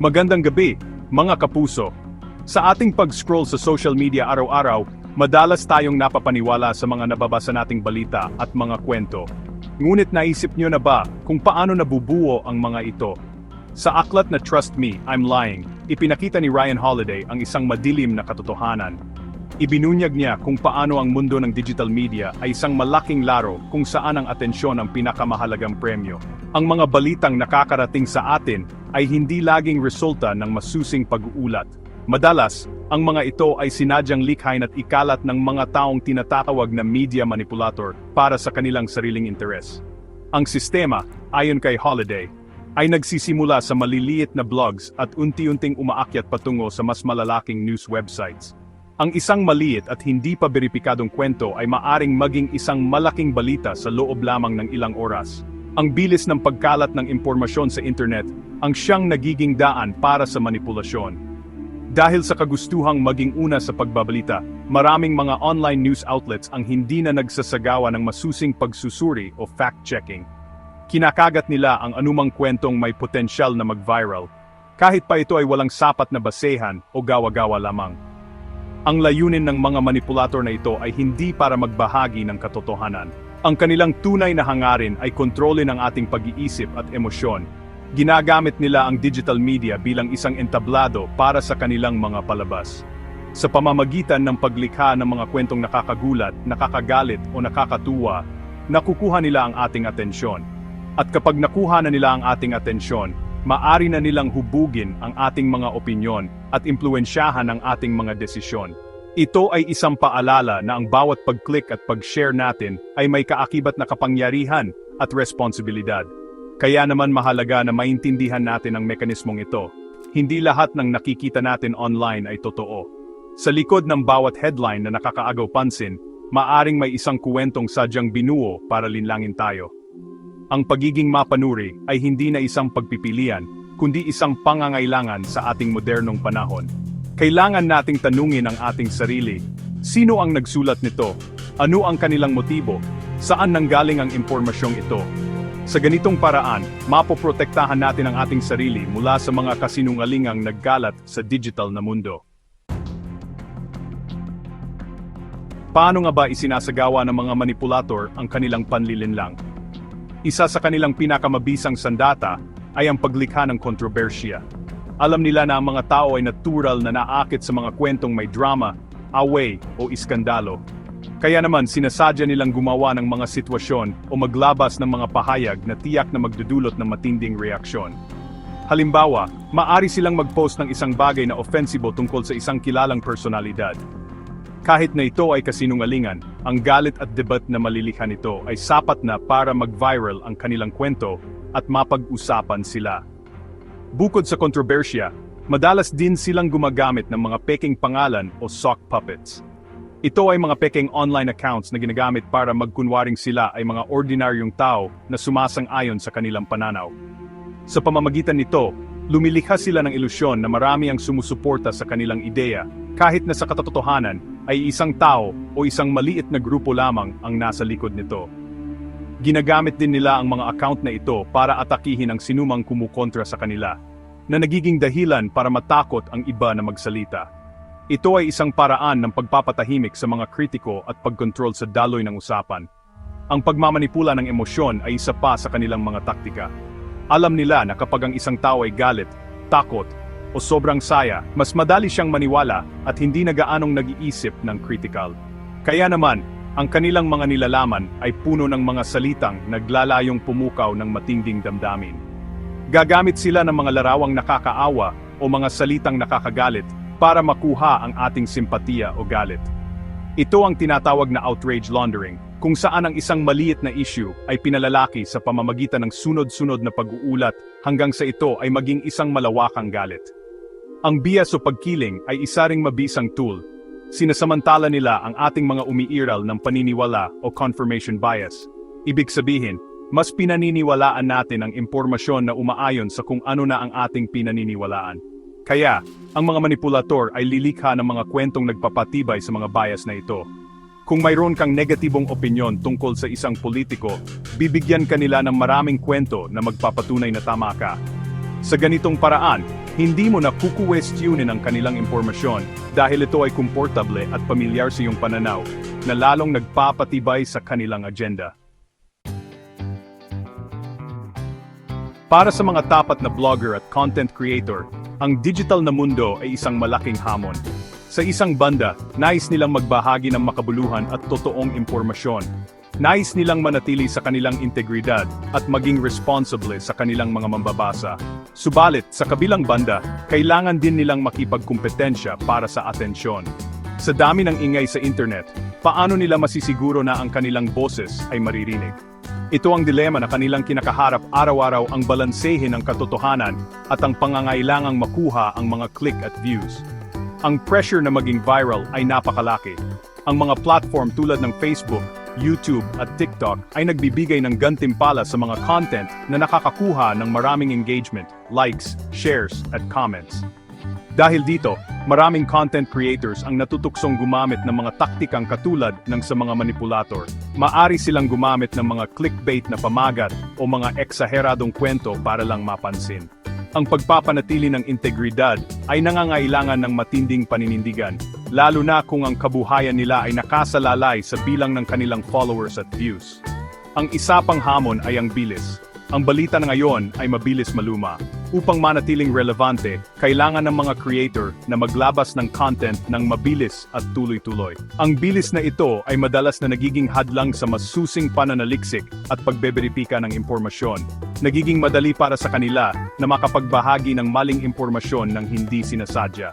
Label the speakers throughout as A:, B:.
A: Magandang gabi, mga kapuso. Sa ating pag-scroll sa social media araw-araw, madalas tayong napapaniwala sa mga nababasa nating balita at mga kwento. Ngunit naisip niyo na ba kung paano nabubuo ang mga ito? Sa aklat na Trust Me, I'm Lying, ipinakita ni Ryan Holiday ang isang madilim na katotohanan. Ibinunyag niya kung paano ang mundo ng digital media ay isang malaking laro kung saan ang atensyon ang pinakamahalagang premyo. Ang mga balitang nakakarating sa atin ay hindi laging resulta ng masusing pag-uulat. Madalas, ang mga ito ay sinadyang likhain at ikalat ng mga taong tinatawag na media manipulator para sa kanilang sariling interes. Ang sistema, ayon kay Holiday, ay nagsisimula sa maliliit na blogs at unti-unting umaakyat patungo sa mas malalaking news websites. Ang isang maliit at hindi pa beripikadong kwento ay maaring maging isang malaking balita sa loob lamang ng ilang oras. Ang bilis ng pagkalat ng impormasyon sa internet ang siyang nagiging daan para sa manipulasyon. Dahil sa kagustuhang maging una sa pagbabalita, maraming mga online news outlets ang hindi na nagsasagawa ng masusing pagsusuri o fact-checking. Kinakagat nila ang anumang kwentong may potensyal na mag-viral, kahit pa ito ay walang sapat na basehan o gawa-gawa lamang. Ang layunin ng mga manipulator na ito ay hindi para magbahagi ng katotohanan. Ang kanilang tunay na hangarin ay kontrolin ang ating pag-iisip at emosyon. Ginagamit nila ang digital media bilang isang entablado para sa kanilang mga palabas. Sa pamamagitan ng paglikha ng mga kwentong nakakagulat, nakakagalit o nakakatuwa, nakukuha nila ang ating atensyon. At kapag nakuha na nila ang ating atensyon, maari na nilang hubugin ang ating mga opinyon at impluensyahan ang ating mga desisyon. Ito ay isang paalala na ang bawat pag-click at pag-share natin ay may kaakibat na kapangyarihan at responsibilidad. Kaya naman mahalaga na maintindihan natin ang mekanismong ito. Hindi lahat ng nakikita natin online ay totoo. Sa likod ng bawat headline na nakakaagaw pansin, maaring may isang kuwentong sadyang binuo para linlangin tayo. Ang pagiging mapanuri ay hindi na isang pagpipilian, kundi isang pangangailangan sa ating modernong panahon. Kailangan nating tanungin ang ating sarili. Sino ang nagsulat nito? Ano ang kanilang motibo? Saan nanggaling ang impormasyong ito? Sa ganitong paraan, mapoprotektahan natin ang ating sarili mula sa mga kasinungalingang naggalat sa digital na mundo. Paano nga ba isinasagawa ng mga manipulator ang kanilang panlilinlang? Isa sa kanilang pinakamabisang sandata ay ang paglikha ng kontrobersya. Alam nila na ang mga tao ay natural na naakit sa mga kwentong may drama, away o iskandalo. Kaya naman sinasadya nilang gumawa ng mga sitwasyon o maglabas ng mga pahayag na tiyak na magdudulot ng matinding reaksyon. Halimbawa, maari silang mag-post ng isang bagay na offensibo tungkol sa isang kilalang personalidad. Kahit na ito ay kasinungalingan, ang galit at debat na malilikha nito ay sapat na para mag-viral ang kanilang kwento at mapag-usapan sila. Bukod sa kontrobersya, madalas din silang gumagamit ng mga peking pangalan o sock puppets. Ito ay mga peking online accounts na ginagamit para magkunwaring sila ay mga ordinaryong tao na sumasang-ayon sa kanilang pananaw. Sa pamamagitan nito, lumilikha sila ng ilusyon na marami ang sumusuporta sa kanilang ideya, kahit na sa katotohanan ay isang tao o isang maliit na grupo lamang ang nasa likod nito. Ginagamit din nila ang mga account na ito para atakihin ang sinumang kumukontra sa kanila, na nagiging dahilan para matakot ang iba na magsalita. Ito ay isang paraan ng pagpapatahimik sa mga kritiko at pagkontrol sa daloy ng usapan. Ang pagmamanipula ng emosyon ay isa pa sa kanilang mga taktika. Alam nila na kapag ang isang tao ay galit, takot, o sobrang saya, mas madali siyang maniwala at hindi na gaanong nag-iisip ng critical. Kaya naman, ang kanilang mga nilalaman ay puno ng mga salitang naglalayong pumukaw ng matinding damdamin. Gagamit sila ng mga larawang nakakaawa o mga salitang nakakagalit para makuha ang ating simpatiya o galit. Ito ang tinatawag na outrage laundering, kung saan ang isang maliit na issue ay pinalalaki sa pamamagitan ng sunod-sunod na pag-uulat hanggang sa ito ay maging isang malawakang galit. Ang bias o pagkiling ay isa ring mabisang tool. Sinasamantala nila ang ating mga umiiral ng paniniwala o confirmation bias. Ibig sabihin, mas pinaniniwalaan natin ang impormasyon na umaayon sa kung ano na ang ating pinaniniwalaan. Kaya, ang mga manipulator ay lilikha ng mga kwentong nagpapatibay sa mga bias na ito. Kung mayroon kang negatibong opinyon tungkol sa isang politiko, bibigyan ka nila ng maraming kwento na magpapatunay na tama ka. Sa ganitong paraan, Hindi mo na kukuwestiyonin ang kanilang impormasyon dahil ito ay komportable at pamilyar sa iyong pananaw na lalong nagpapatibay sa kanilang agenda. Para sa mga tapat na blogger at content creator, ang digital na mundo ay isang malaking hamon. Sa isang banda, nais nilang magbahagi ng makabuluhan at totoong impormasyon. Nais nilang manatili sa kanilang integridad at maging responsable sa kanilang mga mambabasa. Subalit, sa kabilang banda, kailangan din nilang makipagkumpetensya para sa atensyon. Sa dami ng ingay sa internet, paano nila masisiguro na ang kanilang boses ay maririnig? Ito ang dilema na kanilang kinakaharap araw-araw ang balansehin ng katotohanan at ang pangangailangang makuha ang mga click at views. Ang pressure na maging viral ay napakalaki. Ang mga platform tulad ng Facebook, YouTube at TikTok ay nagbibigay ng gantimpala sa mga content na nakakakuha ng maraming engagement, likes, shares at comments. Dahil dito, maraming content creators ang natutuksong gumamit ng mga taktikang katulad ng sa mga manipulator. Maari silang gumamit ng mga clickbait na pamagat o mga eksaheradong kwento para lang mapansin. Ang pagpapanatili ng integridad ay nangangailangan ng matinding paninindigan, lalo na kung ang kabuhayan nila ay nakasalalay sa bilang ng kanilang followers at views. Ang isa pang hamon ay ang bilis. Ang balita na ngayon ay mabilis maluma. Upang manatiling relevante, kailangan ng mga creator na maglabas ng content ng mabilis at tuloy-tuloy. Ang bilis na ito ay madalas na nagiging hadlang sa masusing pananaliksik at pagbeberipika ng impormasyon. Nagiging madali para sa kanila na makapagbahagi ng maling impormasyon ng hindi sinasadya.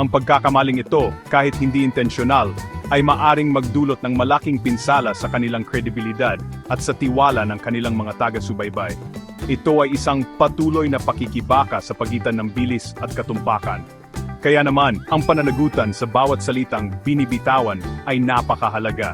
A: Ang pagkakamaling ito, kahit hindi intensyonal, ay maaring magdulot ng malaking pinsala sa kanilang kredibilidad at sa tiwala ng kanilang mga taga-subaybay. Ito ay isang patuloy na pakikibaka sa pagitan ng bilis at katumpakan. Kaya naman, ang pananagutan sa bawat salitang binibitawan ay napakahalaga.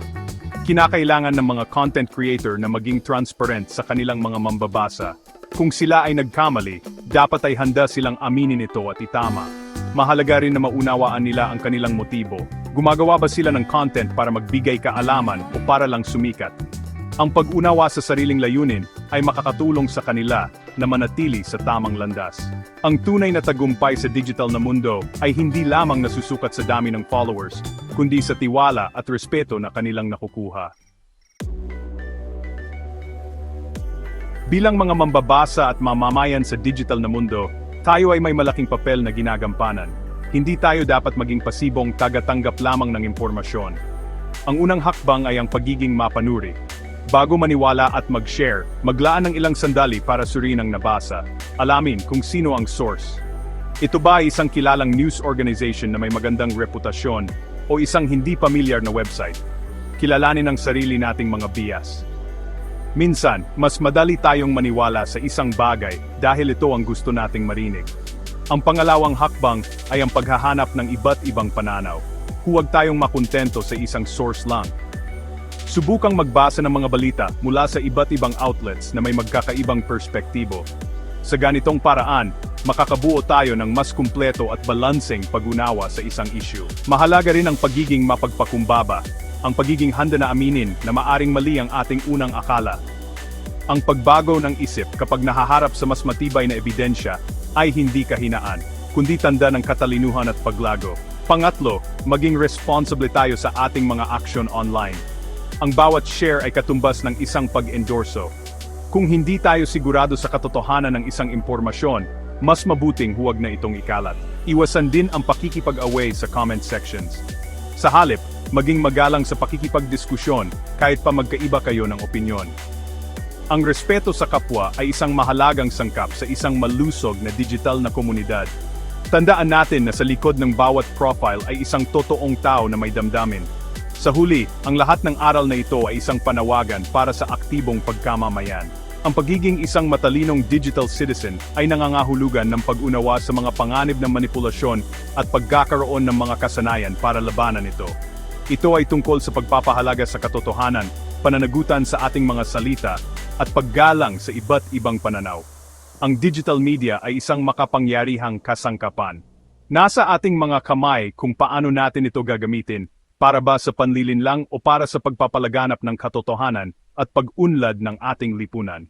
A: Kinakailangan ng mga content creator na maging transparent sa kanilang mga mambabasa. Kung sila ay nagkamali, dapat ay handa silang aminin ito at itama. Mahalaga rin na maunawaan nila ang kanilang motibo. Gumagawa ba sila ng content para magbigay kaalaman o para lang sumikat? Ang pag-unawa sa sariling layunin ay makakatulong sa kanila na manatili sa tamang landas. Ang tunay na tagumpay sa digital na mundo ay hindi lamang nasusukat sa dami ng followers, kundi sa tiwala at respeto na kanilang nakukuha. Bilang mga mambabasa at mamamayan sa digital na mundo, tayo ay may malaking papel na ginagampanan. Hindi tayo dapat maging pasibong tagatanggap lamang ng impormasyon. Ang unang hakbang ay ang pagiging mapanuri. Bago maniwala at mag-share, maglaan ng ilang sandali para suriin ang nabasa. Alamin kung sino ang source. Ito ba ay isang kilalang news organization na may magandang reputasyon o isang hindi pamilyar na website? Kilalanin ang sarili nating mga bias. Minsan, mas madali tayong maniwala sa isang bagay dahil ito ang gusto nating marinig. Ang pangalawang hakbang ay ang paghahanap ng iba't ibang pananaw. Huwag tayong makontento sa isang source lang. Subukang magbasa ng mga balita mula sa iba't ibang outlets na may magkakaibang perspektibo. Sa ganitong paraan, makakabuo tayo ng mas kumpleto at balanseng pag-unawa sa isang issue. Mahalaga rin ang pagiging mapagpakumbaba, ang pagiging handa na aminin na maaring mali ang ating unang akala. Ang pagbago ng isip kapag nahaharap sa mas matibay na ebidensya ay hindi kahinaan, kundi tanda ng katalinuhan at paglago. Pangatlo, maging responsible tayo sa ating mga aksyon online. Ang bawat share ay katumbas ng isang pag-endorso. Kung hindi tayo sigurado sa katotohanan ng isang impormasyon, mas mabuting huwag na itong ikalat. Iwasan din ang pakikipag-away sa comment sections. Sa halip, maging magalang sa pakikipagdiskusyon kahit pa magkaiba kayo ng opinyon. Ang respeto sa kapwa ay isang mahalagang sangkap sa isang malusog na digital na komunidad. Tandaan natin na sa likod ng bawat profile ay isang totoong tao na may damdamin. Sa huli, ang lahat ng aral na ito ay isang panawagan para sa aktibong pagkamamayan. Ang pagiging isang matalinong digital citizen ay nangangahulugan ng pag-unawa sa mga panganib ng manipulasyon at pagkakaroon ng mga kasanayan para labanan ito. Ito ay tungkol sa pagpapahalaga sa katotohanan, pananagutan sa ating mga salita, at paggalang sa iba't ibang pananaw. Ang digital media ay isang makapangyarihang kasangkapan. Nasa ating mga kamay kung paano natin ito gagamitin, para ba sa panlilin lang o para sa pagpapalaganap ng katotohanan at pag-unlad ng ating lipunan.